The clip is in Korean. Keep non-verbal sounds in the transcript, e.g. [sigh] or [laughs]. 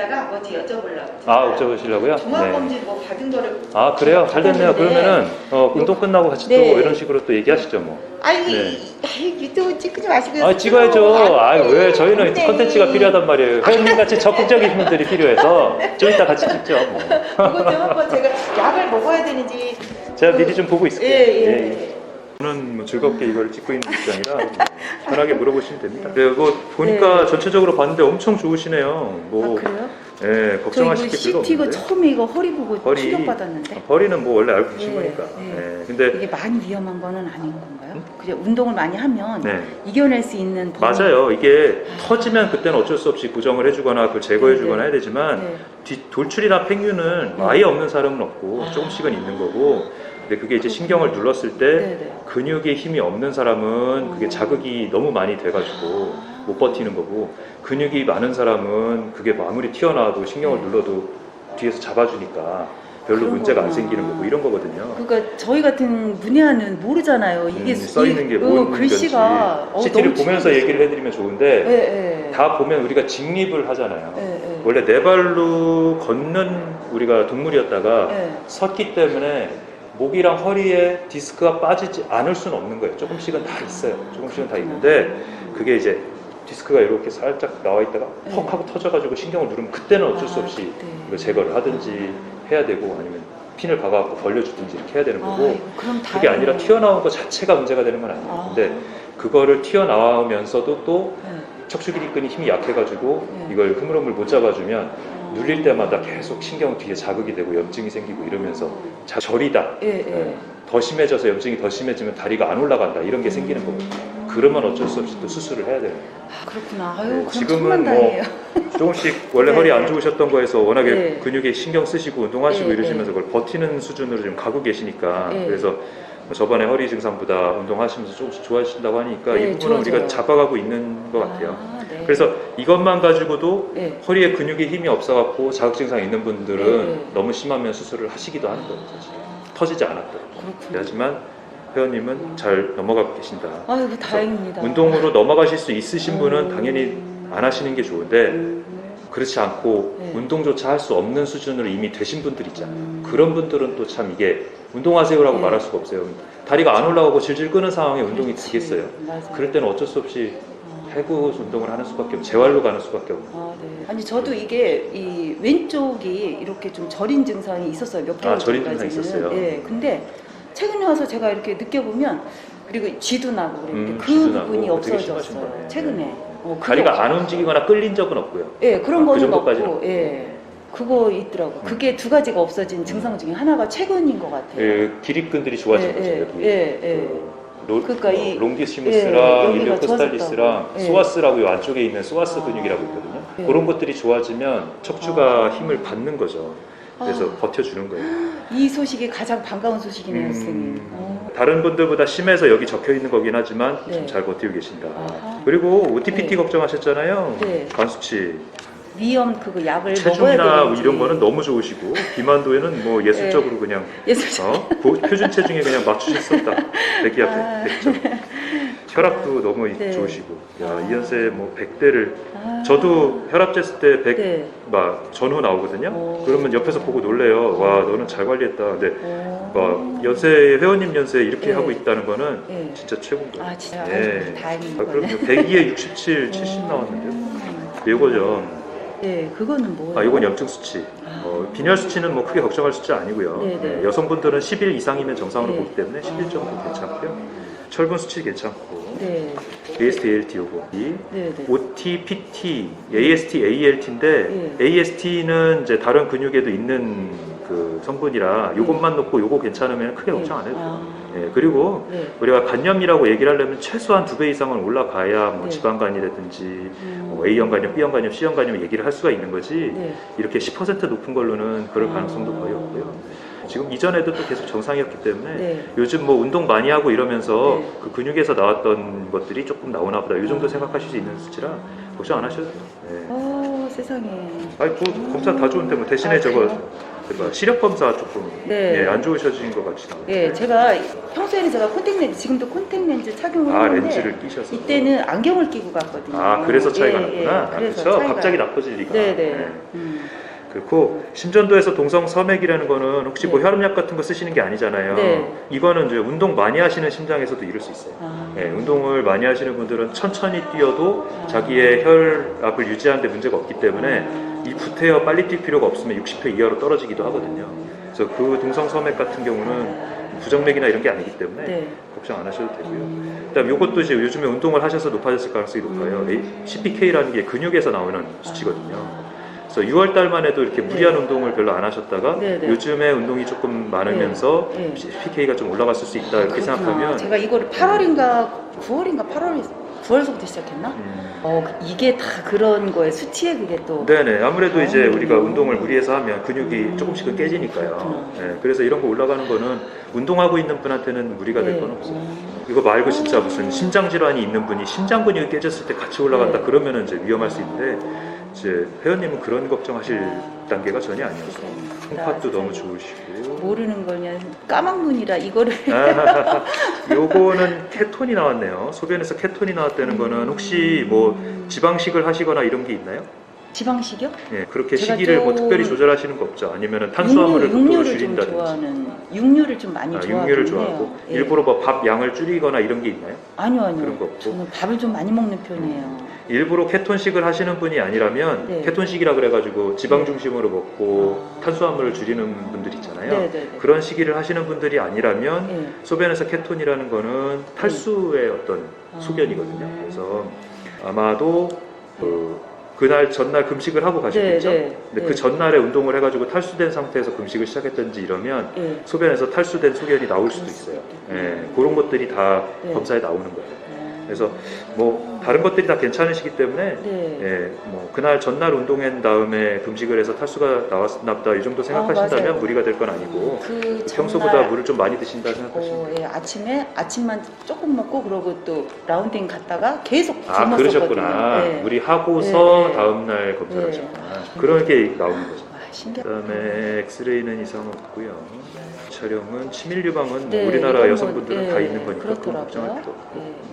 있다가 아버지 여쭤보려고. 아, 여쭤보시려고요? 네. 종합검진 뭐 받은 거를. 아, 그래요? 잘 됐네요. 받았는데 그러면은, 어, 운동 끝나고 같이 네. 또 이런 식으로 또 얘기하시죠, 뭐. 아이, 네. 아이 유튜브 찍지 마시고. 아, 찍어야죠. 아, 왜? 저희는 안 돼. 컨텐츠가 필요하단 말이에요. 회원님 같이 적극적인 분들이 필요해서 좀 이따 같이 찍죠, 뭐. 그것 좀 한번 제가 약을 먹어야 되는지. 제가 그- 미리 좀 보고 있을게요. 예, 예. 저는 뭐 즐겁게 이걸 찍고 있는 입장이라 [laughs] 편하게 물어보시면 됩니다. 네, 뭐 보니까 전체적으로 봤는데 엄청 좋으시네요. 뭐, 아 그래요? 예, 저 걱정하실 게 별로 CT 이거 없는데. 처음에 이거 허리 보고 허리- 충격 받았는데. 허리는 뭐 원래 알고 계신 네, 거니까. 네. 예, 근데 이게 많이 위험한 거는 아닌 건가요? 음? 그냥 운동을 많이 하면 네. 이겨낼 수 있는 범위- 맞아요. 이게 터지면 그때는 어쩔 수 없이 고정을 해주거나 그걸 제거해주거나 네, 해야 되지만 네. 뒤- 돌출이나 팽유는 네. 아예 없는 사람은 없고 아. 조금씩은 있는 거고 근데 그게 이제 신경을 눌렀을 때 네, 네. 근육에 힘이 없는 사람은 그게 어. 자극이 너무 많이 돼가지고 아. 못 버티는 거고 근육이 많은 사람은 그게 뭐 아무리 튀어나와도 신경을 네. 눌러도 뒤에서 잡아주니까 별로 문제가 안 거구나. 생기는 거고 이런 거거든요. 그러니까 저희 같은 문외한은 모르잖아요. 이게 음, 써 있는 게 이- 뭔 어, 글씨가 어, CT를 너무 보면서 친근해서. 얘기를 해드리면 좋은데 예, 예. 다 보면 우리가 직립을 하잖아요. 예, 예. 원래 네 발로 걷는 우리가 동물이었다가 예. 섰기 때문에 목이랑 허리에 디스크가 빠지지 않을 수는 없는 거예요. 조금씩은 다 있어요. 조금씩은 다 있는데 그게 이제 디스크가 이렇게 살짝 나와 있다가 네. 퍽 하고 터져가지고 신경을 누르면 그때는 어쩔 수 아, 없이. 이거 제거를 하든지 해야 되고 아니면 핀을 박아갖고 벌려주든지 이렇게 해야 되는 거고 그럼 그게 아니라. 튀어나온 것 자체가 문제가 되는 건 아니에요. 아. 근데 그거를 튀어나오면서도 또 예. 척추 기립근이 힘이 약해가지고 네. 이걸 흐물흐물 못 잡아주면 어. 눌릴 때마다 계속 신경 뒤에 자극이 되고 염증이 생기고 이러면서 자, 저리다. 예, 예. 네. 더 심해져서 염증이 더 심해지면 다리가 안 올라간다. 이런 게 생기는 거거든요. 그러면 어쩔 수 없이 또 수술을 해야 돼요. 아, 그렇구나. 아유, 네, 그럼 지금은 천만다행이에요. 조금씩 원래 [laughs] 네. 허리 안 좋으셨던 거에서 워낙에 네. 근육에 신경 쓰시고 운동하시고 네, 이러시면서 그걸 버티는 수준으로 지금 가고 계시니까 네. 그래서 뭐 저번에 허리 증상보다 운동하시면서 조금씩 좋아지신다고 하니까 네, 이 부분은 좋아져요. 우리가 잡아가고 있는 것 같아요. 아, 네. 그래서 이것만 가지고도 예. 허리에 근육에 힘이 없어갖고 자극 증상 있는 분들은 네. 너무 심하면 수술을 하시기도 하는 거예요. 사실. 터지지. 그렇구나. 하지만 회원님은 잘 넘어가고 계신다. 아이고, 다행입니다. 운동으로 넘어가실 수 있으신 분은 음. 당연히 안 하시는 게 좋은데 음. 그렇지 않고 네. 운동조차 할 수 없는 수준으로 이미 되신 분들 있잖아요. 음. 그런 분들은 또 참 이게 운동하세요라고 네. 말할 수가 없어요. 다리가 안 올라가고 질질 끄는 상황에 운동이. 되겠어요. 그럴 때는 어쩔 수 없이 어. 해구 운동을 하는 수밖에 없고 재활로 가는 수밖에 없고 아, 네. 아니 저도 이게 이 왼쪽이 이렇게 좀 저린 증상이 있었어요. 몇 개월 아, 저린 전까지는. 있었어요? 예. 근데 최근에 와서 제가 이렇게 느껴보면 그리고 쥐도 나고 그랬는데 음, 그 쥐도 나고 부분이 되게 심하신 없어졌어요. 거네. 최근에. 어, 그게 다리가 안 없어요. 움직이거나 끌린 적은 없고요. 예, 그런 아, 그 거는 정도까지는 없고, 없고. 예. 그거 있더라고. 음. 그게 두 가지가 없어진 증상 중에 하나가 최근인 것 같아요. 그 기립근들이 좋아진 예, 거죠. 예, 여기. 예, 예. 그 로, 그러니까 이- 예, 롱디시무스랑 여기가 일리오코스탈리스랑 좋아졌다고. 예. 소아스라고 이 안쪽에 있는 소아스 아. 근육이라고 있거든요. 예. 그런 것들이 좋아지면 척추가 아. 힘을 받는 거죠. 그래서 아. 버텨주는 거예요. [gasps] 이 소식이 가장 반가운 소식이네요, 음, 선생님. 어. 다른 분들보다 심해서 여기 적혀 있는 거긴 하지만 네. 좀 잘 버티고 계신다. 아하. 그리고 OTPT 네. 걱정하셨잖아요. 네. 간 수치, 위험 그거 약을 체중이나 먹어야 되는지. 이런 거는 너무 좋으시고 비만도에는 뭐 예술적으로 그냥 예술 어? 고- 표준 체중에 그냥 맞추실 수 없다. [laughs] 100이 아. 앞에 100점. [laughs] 혈압도 너무 네. 좋으시고. 야, 아. 이연세 뭐 100대를 아. 저도 혈압 쟀을 때 100, 네. 막 전후 나오거든요. 오. 그러면 옆에서 보고 놀래요. 와, 너는 잘 관리했다. 근데 오. 막 연세 회원님 연세 이렇게 네. 하고 있다는 거는 네. 진짜 최고인 거예요. 아 진짜 네. 아주 다행인 아, 거네. 그럼요. 102에 67, 70 나왔는데요. 음. 이거죠. 네, 그거는 뭐예요? 아, 이건 염증 수치. 아. 어, 빈혈 수치는 뭐 크게 걱정할 수치 아니고요. 네, 네. 네, 여성분들은 10일 이상이면 정상으로 네. 보기 때문에 10일 정도 괜찮고요. 철분 수치 괜찮고. 네, AST, ALT 요거. 이 네, 네. OT, PT, AST, ALT인데 예. AST는 이제 다른 근육에도 있는 그 성분이라 요것만 놓고 요거 괜찮으면 크게 걱정 안 해도 돼요. 아, 예, 그리고 네. 우리가 간염이라고 얘기를 하려면 최소한 두 배 이상은 올라가야 뭐 네. 지방간이라든지 음. 뭐 A형 간염, B형 간염, C형 간염 얘기를 할 수가 있는 거지 네. 이렇게 10% 높은 걸로는 그럴 아. 가능성도 거의 없고요. 지금 이전에도 또 계속 정상이었기 때문에 네. 요즘 뭐 운동 많이 하고 이러면서 네. 그 근육에서 나왔던 것들이 조금 나오나 보다 이 정도 생각하실 수 있는 수치라 걱정 안 하셔도 돼요. 네. 어, 세상에. 아니 뭐 검사 다 좋은데 뭐 대신에 아, 저거 그래요? 그 시력 검사 조금 네. 예, 안 좋으셔진 것 같이 나와요. 예, 제가 평소에는 제가 콘택렌즈 지금도 콘택렌즈 착용을 아 하는데 렌즈를 끼셔서. 이때는 안경을 끼고 갔거든요. 아 그래서 차이가 예, 났구나. 예, 아, 그래서 그렇죠. 차이가 갑자기 나빠질 리가. 네네. 네. 음. 그렇고 심전도에서 동성 섬액이라는 거는 혹시 뭐 네. 혈압약 같은 거 쓰시는 게 아니잖아요. 네. 이거는 이제 운동 많이 하시는 심장에서도 이룰 수 있어요. 아, 예, 운동을 많이 하시는 분들은 천천히 뛰어도 아. 자기의 혈압을 유지하는 데 문제가 없기 때문에 아. 이 구태여 빨리 뛸 필요가 없으면 60회 이하로 떨어지기도 하거든요. 그래서 그 동성 섬액 같은 경우는 부정맥이나 이런 게 아니기 때문에 네. 걱정 안 하셔도 되고요. 음. 그다음 이것도 이제 요즘에 운동을 하셔서 높아졌을 가능성이 높아요. 음. CPK라는 게 근육에서 나오는 수치거든요. 아. 그래서 6월 달만 해도 이렇게 무리한 네. 운동을 별로 안 하셨다가 네, 네. 요즘에 운동이 조금 많으면서 네. 네. CPK가 좀 올라갔을 수 있다 이렇게 그렇구나. 생각하면 제가 이거를 8월인가 9월인가 8월 9월서부터 시작했나? 음, 어 그- 이게 다 그런 거에 수치에 그게 또 네네 아무래도 이제 아, 우리가? 운동을 무리해서 하면 근육이 음, 조금씩은 깨지니까요. 네, 그래서 이런 거 올라가는 거는 운동하고 있는 분한테는 무리가 될 네. 건 없어요. 음. 이거 말고 진짜 무슨 심장 질환이 있는 분이 심장 근육이 깨졌을 때 같이 올라간다 네. 그러면은 이제 위험할 수 있는데 이제 회원님은 그런 걱정하실 아. 단계가 전혀 아니어서 콩팥도 너무 좋으시고 모르는 거냐 까만 눈이라 이거를 아, [laughs] 요거는 [laughs] 케톤이 나왔네요. 소변에서 케톤이 나왔다는 거는 혹시 뭐 지방식을 하시거나 이런 게 있나요? 지방식이요? 예, 그렇게 제가 시기를 뭐 좀 특별히 조절하시는 거 없죠. 아니면은 탄수화물을 극도로 육류를 좀 줄인다든지. 좋아하는 육류를 좀 많이 아, 좋아하긴 육류를. 좋아하고 예. 일부러 뭐 밥 양을 줄이거나 이런 게 있나요? 아니요 아니요 그런 거 없고? 저는 밥을 좀 많이 먹는 편이에요. 일부러 케톤식을 하시는 분이 아니라면 네. 케톤식이라 그래가지고 지방 중심으로 먹고 아. 탄수화물을 줄이는 분들 있잖아요. 네네네. 그런 시기를 하시는 분들이 아니라면 예. 소변에서 케톤이라는 거는 탈수의 어떤 아. 소견이거든요. 그래서 아마도 그 그날 전날 금식을 하고 가셨겠죠. 네, 네, 근데 네. 그 전날에 운동을 해가지고 탈수된 상태에서 금식을 시작했든지 이러면 예. 소변에서 탈수된 소견이 나올 수도 있어요. 예, 그런 것들이 다 네. 검사에 나오는 거예요. 어. 그래서 뭐 다른 것들이 다 괜찮으시기 때문에 네. 예, 뭐 그날 전날 운동한 다음에 금식을 해서 탈수가 나왔나 보다 이 정도 생각하신다면 맞아요. 무리가 될 건 아니고 그 평소보다 물을 좀 많이 드신다 생각하시면 어, 예, 아침에 아침만 조금 먹고 그러고 또 라운딩 갔다가 계속 아 굶었었거든요. 그러셨구나. 예. 우리 하고서 네, 네. 다음날 검사를 네. 하셨구나. 그런 게 나오는 거죠. 와, 신기하다. 그다음에 엑스레이는 이상 없고요. 촬영은 치밀 유방은 뭐 네, 우리나라 이건 뭐, 여성분들은 예, 다 있는 거니까 그건 그렇더라고요. 걱정할 필요 없고. 예.